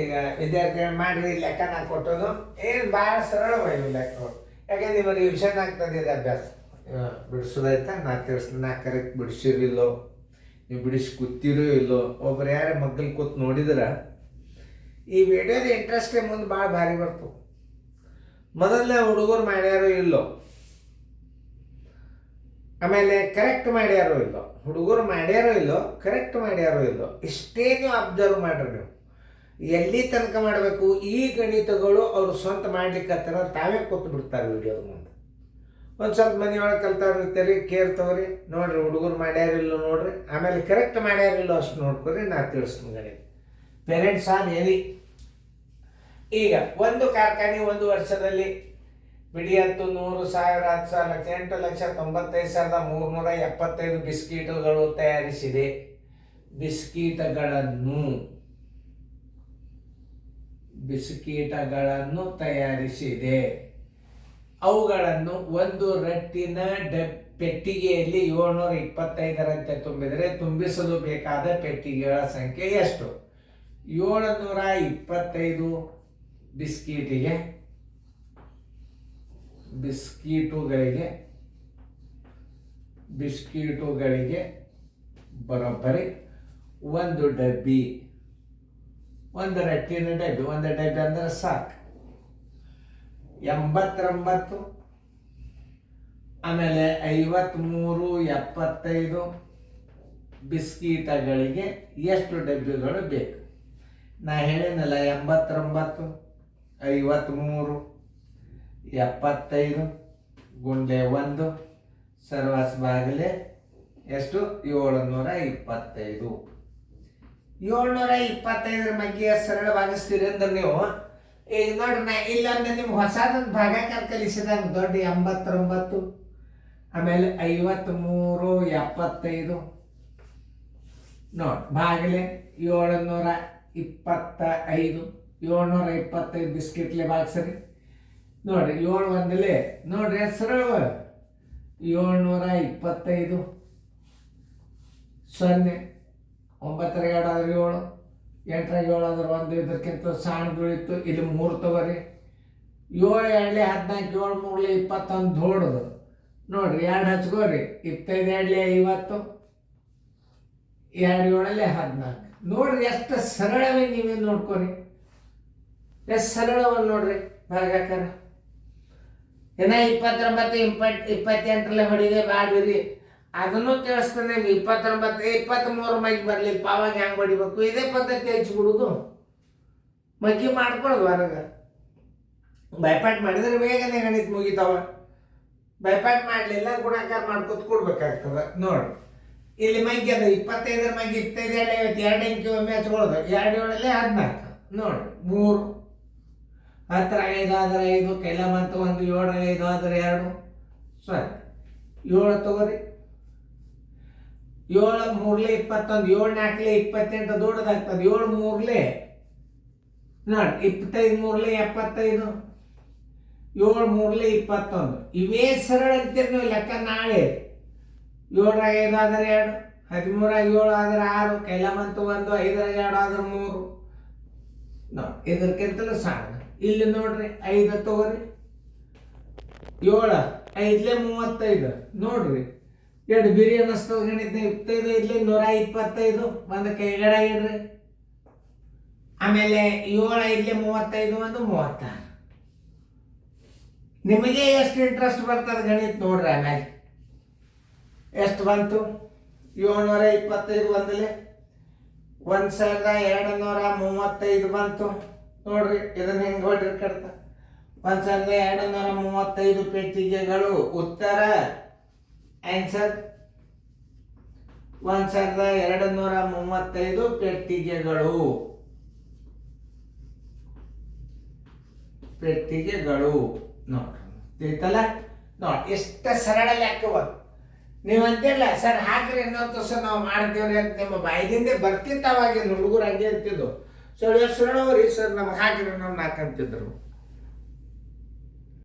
ಈಗ ವಿದ್ಯಾರ್ಥಿಗಳು ಮಾಡ್ರಿ ಲೆಕ್ಕ ನಾ ಕೊಟ್ಟೋದು ಏನು ಭಾಳ ಸರಳವಾಗಿ ಲೆಕ್ಕ ಯಾಕಂದ್ರೆ ನಿಮ್ಮ ವಿಷನ್ ಆಗ್ತದೆ ಇದು ಅಭ್ಯಾಸ. ಬಿಡಿಸೋದಾಯ್ತ ನಾ ತಿಳಿಸ್ ನಾ ಕರೆಕ್ಟ್ ಬಿಡಿಸಿರಿಲ್ಲೋ ನೀವು ಬಿಡಿಸಿ ಕೂತಿರೋ ಇಲ್ಲೋ? ಒಬ್ರು ಯಾರು ಮಗ್ಗಲ್ ಕೂತ್ ನೋಡಿದ್ರೆ, ಈ ವಿಡಿಯೋದ ಇಂಟ್ರೆಸ್ಟೇ ಮುಂದೆ ಭಾಳ ಭಾರಿ ಬರ್ತವೆ ಮೊದಲನೇ ಹುಡುಗರು ಮಾಡ್ಯಾರೋ ಇಲ್ಲೋ? ಆಮೇಲೆ ಕರೆಕ್ಟ್ ಮಾಡ್ಯಾರೋ ಇಲ್ಲೋ? ಹುಡುಗರು ಮಾಡ್ಯಾರೋ ಇಲ್ಲೋ? ಕರೆಕ್ಟ್ ಮಾಡ್ಯಾರೋ ಇಲ್ಲೋ? ಇಷ್ಟೇ ನೀವು ಅಬ್ಸರ್ವ್ ಮಾಡ್ರಿ ನೀವು. ಎಲ್ಲಿ ತನಕ ಮಾಡಬೇಕು? ಈ ಗಣಿತಗಳು ಅವರು ಸ್ವಂತ ಮಾಡ್ಲಿಕ್ಕೆ ತಾವೇ ಕೊಟ್ಟು ಬಿಡ್ತಾರೆ ವಿಡಿಯೋದ ಮುಂದೆ. ಒಂದು ಸ್ವಲ್ಪ ಮನೆಯೊಳಗೆ ಕಲ್ತಾವ್ರಿ ತೆರಿ ಕೇರ್ ತಗೋರಿ. ನೋಡ್ರಿ, ಹುಡುಗರು ಮಾಡ್ಯಾರಿಲ್ಲ ನೋಡ್ರಿ. ಆಮೇಲೆ ಕರೆಕ್ಟ್ ಮಾಡ್ಯಾರಿಲ್ಲ ಅಷ್ಟು ನೋಡ್ಕೊರಿ, ನಾ ತಿಳಿಸ್ತೀನಿ ಗಣಿತ ಪೇರೆಂಟ್ಸ್ ಆನ್ ಎನಿ ಈಗ ಒಂದು ಕಾರ್ಖಾನೆ ಒಂದು ವರ್ಷದಲ್ಲಿ ಬಿಡಿ ಹತ್ತು ನೂರು ಸಾವಿರ, ಹತ್ತು ಸಾವಿರ ಲಕ್ಷ, ಎಂಟು ಲಕ್ಷ, ತೊಂಬತ್ತೈದು ಸಾವಿರದ ಮೂರ್ನೂರ ಎಪ್ಪತ್ತೈದು ಬಿಸ್ಕಿಟುಗಳು ತಯಾರಿಸಿದೆ. ಬಿಸ್ಕಿಟಗಳನ್ನು ಬಿಸ್ಕಿಟಗಳನ್ನು ತಯಾರಿಸಿದೆ. ಅವುಗಳನ್ನು ಒಂದು ರಟ್ಟಿನ ಡ ಪೆಟ್ಟಿಗೆಯಲ್ಲಿ ಏಳ್ನೂರ ಇಪ್ಪತ್ತೈದರಂತೆ ತುಂಬಿದರೆ ತುಂಬಿಸಲು ಬೇಕಾದ ಪೆಟ್ಟಿಗೆಗಳ ಸಂಖ್ಯೆ ಎಷ್ಟು? ಏಳುನೂರ ಇಪ್ಪತ್ತೈದು ಬಿಸ್ಕೀಟಿಗೆ, ಬಿಸ್ಕೀಟುಗಳಿಗೆ ಬಿಸ್ಕೀಟುಗಳಿಗೆ ಬರೋಬ್ಬರಿ ಒಂದು ಡಬ್ಬಿ. ಒಂದು ರಟ್ಟಿನ ಡಬ್ಬಿ ಒಂದು ಡಬ್ಬಿ ಅಂದ್ರೆ ಸಾಕು. ಎಂಬತ್ತೊಂಬತ್ತು, ಆಮೇಲೆ ಐವತ್ತ್ಮೂರು ಎಪ್ಪತ್ತೈದು ಬಿಸ್ಕೀಟಗಳಿಗೆ ಎಷ್ಟು ಡಬ್ಬಿಗಳು ಬೇಕು? ನಾ ಹೇಳಿನಲ್ಲ ಎಂಬತ್ತೊಂಬತ್ತು ಐವತ್ತ್ಮೂರು ಎಪ್ಪತ್ತೈದು, ಗುಂಡೆ ಒಂದು ಸರ್ವಸ್ ಬಾಗಿಲೆ ಎಷ್ಟು? ಏಳುನೂರ ಇಪ್ಪತ್ತೈದು. ಏಳ್ನೂರ ಇಪ್ಪತ್ತೈದರ ಬಗ್ಗೆ ಸರಳವಾಗಿಸ್ತೀರಿ ಅಂದ್ರೆ ನೀವು ಈಗ ನೋಡ್ರಿ ನಾ ಇಲ್ಲೊಂದು ನಿಮ್ಗೆ ಹೊಸದೊಂದು ಭಾಗಾಕಾರ ಕಲಿಸಿದಂಗೆ ದೊಡ್ಡ ಎಂಬತ್ತೊಂಬತ್ತು, ಆಮೇಲೆ ಐವತ್ತ್ಮೂರು ಎಪ್ಪತ್ತೈದು. ನೋಡಿ, ಬಾಗಿಲೆ ಏಳುನೂರ ಇಪ್ಪತ್ತ ಐದು ಏಳ್ನೂರ ಇಪ್ಪತ್ತೈದು ಬಿಸ್ಕಿಟ್ಲೆ ಬಾಗ್ಸರಿ ನೋಡ್ರಿ, ಏಳು ಒಂದಲೇ, ನೋಡ್ರಿ ಹೆಸರು ಏಳ್ನೂರ ಇಪ್ಪತ್ತೈದು, ಸೊನ್ನೆ. ಒಂಬತ್ತರ ಎರಡು ಆದ್ರೆ ಏಳು, ಎಂಟರ ಏಳು ಆದ್ರೆ ಒಂದು, ಇದಕ್ಕಿಂತ ಸಣ್ಣದುಳಿತು ಇಲ್ಲಿ ಮೂರು ತಗೋರಿ. ಏಳು ಎರಡಲಿ ಹದಿನಾಲ್ಕು, ಏಳು ಮೂರಲಿ ಇಪ್ಪತ್ತೊಂದು ದೊಡ್ಡದು ನೋಡ್ರಿ, ಎರಡು ಹಚ್ಕೋರಿ. ಇಪ್ಪತ್ತೈದು ಎರಡಲಿ ಐವತ್ತು, ಎರಡು ಏಳಲ್ಲಿ ಹದಿನಾಲ್ಕು. ನೋಡ್ರಿ, ಎಷ್ಟು ಸರಳವೇ ನೀವೇ ನೋಡ್ಕೊರಿ. ಎಷ್ಟು ಸರಳವ ನೋಡ್ರಿ ಭಾಗಾಕಾರ ಏನ ಇಪ್ಪತ್ತೊಂಬತ್ತು, ಇಪ್ಪತ್ತು, ಇಪ್ಪತ್ತೆಂಟರಲ್ಲೇ ಹೊಡಿದೆ, ಬಾಡ್ಬಿರಿ. ಅದನ್ನು ತಿಳಿಸ್ತಾನೆ ಇಪ್ಪತ್ತೊಂಬತ್ತು ಇಪ್ಪತ್ತ್ಮೂರು ಮೈಗೆ ಬರಲಿಲ್ಲ ಪಾವಾಗ ಹೆಂಗೆ ಹೊಡಿಬೇಕು ಇದೇ ಪದ್ಧತಿ ಹಚ್ಬಿಡುದು ಮಗ್ಗಿ ಮಾಡ್ಕೊಳೋದು ಹೊರಗೆ. ಬೈಪಾಟ್ ಮಾಡಿದ್ರೆ ಬೇಗನೆ ಗಣಿತ ಮುಗಿತಾವ. ಬೈಪಾಟ್ ಮಾಡಲಿಲ್ಲ ಗುಣಾಕಾರ ಮಾಡ್ಕೊತ ಕೊಡ್ಬೇಕಾಗ್ತದೆ. ನೋಡಿ. ಇಲ್ಲಿ ಮಗ್ಗಿ ಅದ ಇಪ್ಪತ್ತೈದರ ಮಗ್ಗಿ, ಇಪ್ಪತ್ತೈದು, ಎರಡು, ಐವತ್ತು, ಎರಡು ಅಂಕಿ ಒಮ್ಮೆ ಹಚ್ಕೊಳ್ಳೋದು. ಎರಡು ಏಳಲ್ಲಿ ಹದಿನಾಲ್ಕು. ನೋಡಿ. ಮೂರು. ಹತ್ತರ ಐದು, ಆದರೆ ಐದು ಕೈಲ ಬಂತು ಒಂದು ಏಳು ಐದು, ಆದರೆ ಎರಡು. ಸರಿ. ಏಳು ತಗೋರಿ. ಏಳು ಮೂರ್ಲೆ ಇಪ್ಪತ್ತೊಂದು, ಏಳು ನಾಲ್ಕಲೆ ಇಪ್ಪತ್ತೆಂಟು ದೊಡ್ಡದಾಗ್ತದೆ. ಏಳು ಮೂರ್ಲೆ, ನೋಡಿ, ಇಪ್ಪತ್ತೈದು ಮೂರ್ಲೆ ಎಪ್ಪತ್ತೈದು, ಏಳು ಮೂರ್ಲೆ ಇಪ್ಪತ್ತೊಂದು. ಇವೇ ಸರಳ ಅಂತೀರಿ ನೀವು ಲೆಕ್ಕ ನಾಳೆ. ಏಳರಾಗ ಐದು ಆದರೆ ಎರಡು ಹದಿಮೂರಾಗ ಏಳು ಆದರೆ ಆರು ಕೈಲ ಬಂತು ಒಂದು, ಐದರ ಎರಡು ಆದ್ರೆ ಮೂರು. ನೋಡಿ ಇದಕ್ಕಿಂತಲೂ ಸಣ್ಣ ಇಲ್ಲಿ ನೋಡ್ರಿ, ಐದು ತಗೋರಿ. ಏಳು, ಐದ್ಲೆ ಮೂವತ್ತೈದು. ನೋಡ್ರಿ ಎರಡು ಬಿರಿ ಅನ್ನಿಸ್ತದ ಗಣಿತ ಇಪ್ಪತ್ತೈದು, ಇಲ್ಲಿ ನೂರ ಇಪ್ಪತ್ತೈದು. ಒಂದು ಕೈಗಡ ಇಡ್ರಿ ಆಮೇಲೆ ಏಳು ಐದ್ಲೆ ಮೂವತ್ತೈದು, ಒಂದು ಮೂವತ್ತಾರು. ನಿಮಗೆ ಎಷ್ಟು ಇಂಟ್ರೆಸ್ಟ್ ಬರ್ತದೆ ಗಣಿತ ನೋಡ್ರಿ ಆಮೇಲೆ. ಎಷ್ಟು ಬಂತು? ಏಳ್ನೂರ ಇಪ್ಪತ್ತೈದು ಒಂದಲೆ ಒಂದು ಸಾವಿರದ ಎರಡು ನೂರ ಮೂವತ್ತೈದು ಬಂತು. ನೋಡ್ರಿ, ಇದನ್ನು ಹೆಂಗೆ ಹೊಡ್ರಿ ಕಡ್ತ ಒಂದು ಸಾವಿರದ ಎರಡು ನೂರ ಮೂವತ್ತೈದು ಪೆಟ್ಟಿಗೆಗಳು ಉತ್ತರ ಆನ್ಸರ್ ಒಂದು ಸಾವಿರದ ಎರಡು ನೂರ ಮೂವತ್ತೈದು ಪೆಟ್ಟಿಗೆಗಳು. ಪೆಟ್ಟಿಗೆಗಳು. ನೋಡ್ರಿ, ಇತ್ತಲ್ಲ? ನೋಡಿ ಎಷ್ಟು ಸರಳ ಲೆಕ್ಕವ. ನೀವು ಅಂತಿಲ್ಲ ಸರ್, ಹಾಕ್ರಿ ಇನ್ನೊಂದು ಸರ್ ನಾವು ಮಾಡ್ತೀವ್ರಿ ಅಂತ ನಿಮ್ಮ ಬಾಯ್ದಿಂದ ಬರ್ತಿತ್ತವಾಗಿ ಹುಡುಗರು ಹಂಗೆ ಅಂತಿದ್ದು. ಸೊ ಸರಳವ್ರಿ, ಸರ್, ನಮ್ಗೆ ಹಾಕ್ರಿ ನಾಲ್ಕು ಅಂತಿದ್ರು